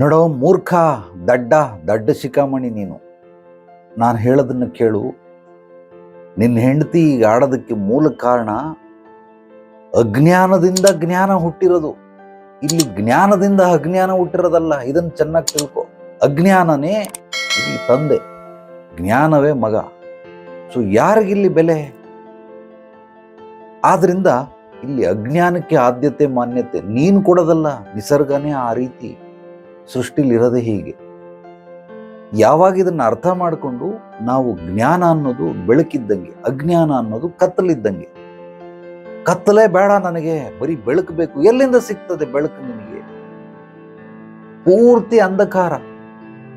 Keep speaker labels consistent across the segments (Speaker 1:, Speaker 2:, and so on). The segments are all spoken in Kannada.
Speaker 1: ನೋಡೋ ಮೂರ್ಖ, ದಡ್ಡ ದಡ್ಡ ಶಿಖಾಮಣಿ ನೀನು. ನಾನು ಹೇಳೋದನ್ನು ಕೇಳು. ನಿನ್ನ ಹೆಂಡತಿ ಈಗ ಆಡೋದಕ್ಕೆ ಮೂಲ ಕಾರಣ ಅಜ್ಞಾನದಿಂದ ಜ್ಞಾನ ಹುಟ್ಟಿರೋದು. ಇಲ್ಲಿ ಜ್ಞಾನದಿಂದ ಅಜ್ಞಾನ ಹುಟ್ಟಿರೋದಲ್ಲ, ಇದನ್ನು ಚೆನ್ನಾಗಿ ತಿಳ್ಕೊ. ಅಜ್ಞಾನನೇ ಇಲ್ಲಿ ತಂದೆ, ಜ್ಞಾನವೇ ಮಗ. ಸೊ ಯಾರಿಗಿಲ್ಲಿ ಬೆಲೆ? ಆದ್ರಿಂದ ಇಲ್ಲಿ ಅಜ್ಞಾನಕ್ಕೆ ಆದ್ಯತೆ, ಮಾನ್ಯತೆ ನೀನು ಕೊಡೋದಲ್ಲ, ನಿಸರ್ಗನೇ ಆ ರೀತಿ. ಸೃಷ್ಟಿಲಿ ಇರೋದೇ ಹೀಗೆ. ಯಾವಾಗ ಇದನ್ನು ಅರ್ಥ ಮಾಡಿಕೊಂಡು ನಾವು ಜ್ಞಾನ ಅನ್ನೋದು ಬೆಳಕಿದ್ದಂಗೆ, ಅಜ್ಞಾನ ಅನ್ನೋದು ಕತ್ತಲಿದ್ದಂಗೆ. ಕತ್ತಲೇ ಬೇಡ ನನಗೆ, ಬರೀ ಬೆಳಕು ಬೇಕು. ಎಲ್ಲಿಂದ ಸಿಗ್ತದೆ ಬೆಳಕು ನಿನಗೆ? ಪೂರ್ತಿ ಅಂಧಕಾರ.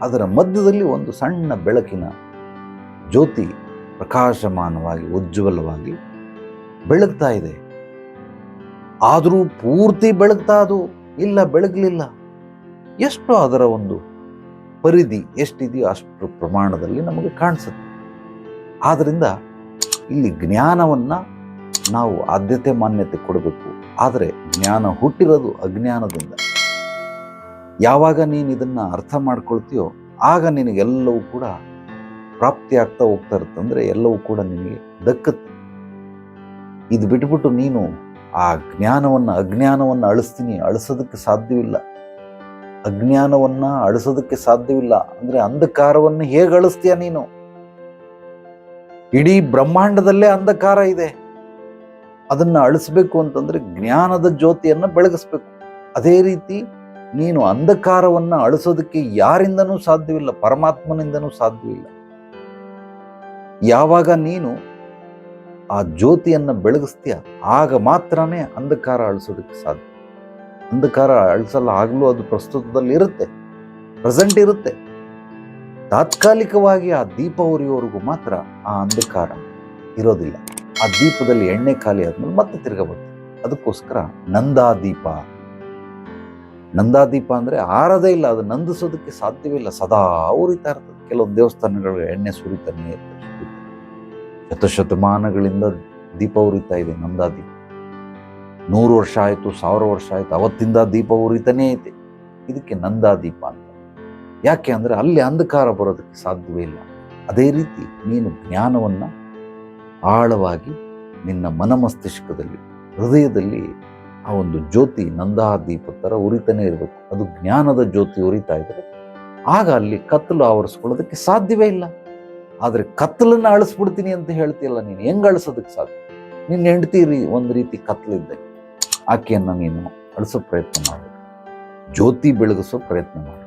Speaker 1: ಅದರ ಮಧ್ಯದಲ್ಲಿ ಒಂದು ಸಣ್ಣ ಬೆಳಕಿನ ಜ್ಯೋತಿ ಪ್ರಕಾಶಮಾನವಾಗಿ, ಉಜ್ವಲವಾಗಿ ಬೆಳಗ್ತಾ ಇದೆ. ಆದರೂ ಪೂರ್ತಿ ಬೆಳಗ್ತಾ ಅದು ಇಲ್ಲ, ಬೆಳಗ್ಲಿಲ್ಲ. ಎಷ್ಟು ಅದರ ಒಂದು ಪರಿಧಿ ಎಷ್ಟಿದೆಯೋ ಅಷ್ಟು ಪ್ರಮಾಣದಲ್ಲಿ ನಮಗೆ ಕಾಣಿಸುತ್ತೆ. ಆದ್ದರಿಂದ ಇಲ್ಲಿ ಜ್ಞಾನವನ್ನು ನಾವು ಆದ್ಯತೆ ಮಾನ್ಯತೆ ಕೊಡಬೇಕು. ಆದರೆ ಜ್ಞಾನ ಹುಟ್ಟಿರೋದು ಅಜ್ಞಾನದಿಂದ. ಯಾವಾಗ ನೀನು ಇದನ್ನು ಅರ್ಥ ಮಾಡ್ಕೊಳ್ತೀಯೋ ಆಗ ನಿನಗೆಲ್ಲವೂ ಕೂಡ ಪ್ರಾಪ್ತಿ ಆಗ್ತಾ ಹೋಗ್ತಾ ಇರುತ್ತೆ. ಅಂದರೆ ಎಲ್ಲವೂ ಕೂಡ ನಿನಗೆ ದಕ್ಕತ್ತೆ. ಇದು ಬಿಟ್ಬಿಟ್ಟು ನೀನು ಆ ಜ್ಞಾನವನ್ನು ಅಜ್ಞಾನವನ್ನು ಅಳಿಸ್ತೀನಿ, ಅಳಿಸೋದಕ್ಕೆ ಸಾಧ್ಯವಿಲ್ಲ. ಅಜ್ಞಾನವನ್ನ ಅಳಿಸೋದಕ್ಕೆ ಸಾಧ್ಯವಿಲ್ಲ. ಅಂದ್ರೆ ಅಂಧಕಾರವನ್ನು ಹೇಗೆ ಅಳಿಸ್ತೀಯ ನೀನು? ಇಡೀ ಬ್ರಹ್ಮಾಂಡದಲ್ಲೇ ಅಂಧಕಾರ ಇದೆ. ಅದನ್ನ ಅಳಿಸ್ಬೇಕು ಅಂತಂದ್ರೆ ಜ್ಞಾನದ ಜ್ಯೋತಿಯನ್ನು ಬೆಳಗಿಸ್ಬೇಕು. ಅದೇ ರೀತಿ ನೀನು ಅಂಧಕಾರವನ್ನ ಅಳಿಸೋದಕ್ಕೆ ಯಾರಿಂದನೂ ಸಾಧ್ಯವಿಲ್ಲ, ಪರಮಾತ್ಮನಿಂದನೂ ಸಾಧ್ಯವಿಲ್ಲ. ಯಾವಾಗ ನೀನು ಆ ಜ್ಯೋತಿಯನ್ನು ಬೆಳಗಿಸ್ತೀಯ, ಆಗ ಮಾತ್ರನೇ ಅಂಧಕಾರ ಅಳಿಸೋದಕ್ಕೆ ಸಾಧ್ಯ. ಅಂಧಕಾರ ಅಳಿಸಲ್ಲ ಆಗಲೂ ಅದು ಪ್ರಸ್ತುತದಲ್ಲಿ ಇರುತ್ತೆ. ಪ್ರೆಸೆಂಟ್ ಇರುತ್ತೆ. ತಾತ್ಕಾಲಿಕವಾಗಿ ಆ ದೀಪ ಉರಿಯೋವರೆಗೂ ಮಾತ್ರ ಆ ಅಂಧಕಾರ ಇರೋದಿಲ್ಲ. ಆ ದೀಪದಲ್ಲಿ ಎಣ್ಣೆ ಖಾಲಿ ಆದ್ಮೇಲೆ ಮತ್ತೆ ತಿರ್ಗಾ ಅದಕ್ಕೋಸ್ಕರ ನಂದಾದೀಪ. ನಂದಾದೀಪ ಅಂದ್ರೆ ಆರದೇ ಇಲ್ಲ, ಅದು ನಂದಿಸೋದಕ್ಕೆ ಸಾಧ್ಯವಿಲ್ಲ ಸದಾ ಉರಿತಾ ಇರ್ತದೆ. ಕೆಲವೊಂದು ದೇವಸ್ಥಾನಗಳು ಎಣ್ಣೆ ಸುರಿತಾನೆ ಇರ್ತದೆ. ಶತಶತಮಾನಗಳಿಂದ ದೀಪ ಉರಿತಾ ಇದೆ ನಂದಾದೀಪ. ನೂರು ವರ್ಷ ಆಯಿತು, ಸಾವಿರ ವರ್ಷ ಆಯಿತು, ಅವತ್ತಿಂದ ದೀಪ ಉರಿತಾನೇ ಐತೆ. ಇದಕ್ಕೆ ನಂದಾ ದೀಪ ಅಂತ. ಯಾಕೆ ಅಂದರೆ ಅಲ್ಲಿ ಅಂಧಕಾರ ಬರೋದಕ್ಕೆ ಸಾಧ್ಯವೇ ಇಲ್ಲ. ಅದೇ ರೀತಿ ನೀನು ಜ್ಞಾನವನ್ನು ಆಳವಾಗಿ ನಿನ್ನ ಮನಮಸ್ತಿಷ್ಕದಲ್ಲಿ ಹೃದಯದಲ್ಲಿ ಆ ಒಂದು ಜ್ಯೋತಿ ನಂದಾ ದೀಪ ಥರ ಉರಿತಾನೆ ಇರಬೇಕು. ಅದು ಜ್ಞಾನದ ಜ್ಯೋತಿ ಉರಿತಾ ಇದ್ರೆ ಆಗ ಅಲ್ಲಿ ಕತ್ತಲು ಆವರಿಸ್ಕೊಳ್ಳೋದಕ್ಕೆ ಸಾಧ್ಯವೇ ಇಲ್ಲ. ಆದರೆ ಕತ್ತಲನ್ನು ಅಳಿಸ್ಬಿಡ್ತೀನಿ ಅಂತ ಹೇಳ್ತಿಲ್ಲ ನೀನು, ಹೆಂಗೆ ಅಳಿಸೋದಕ್ಕೆ ಸಾಧ್ಯ? ನಿನ್ನ ಹೆಂಡತಿ ರೀ ಒಂದು ರೀತಿ ಕತ್ತಲಿದ್ದೆ ಆಕೆಯನ್ನು ನೀನು ಅಳಿಸೋ ಪ್ರಯತ್ನ ಮಾಡು. ಜ್ಯೋತಿ ಬೆಳಗಿಸೋ ಪ್ರಯತ್ನ ಮಾಡು.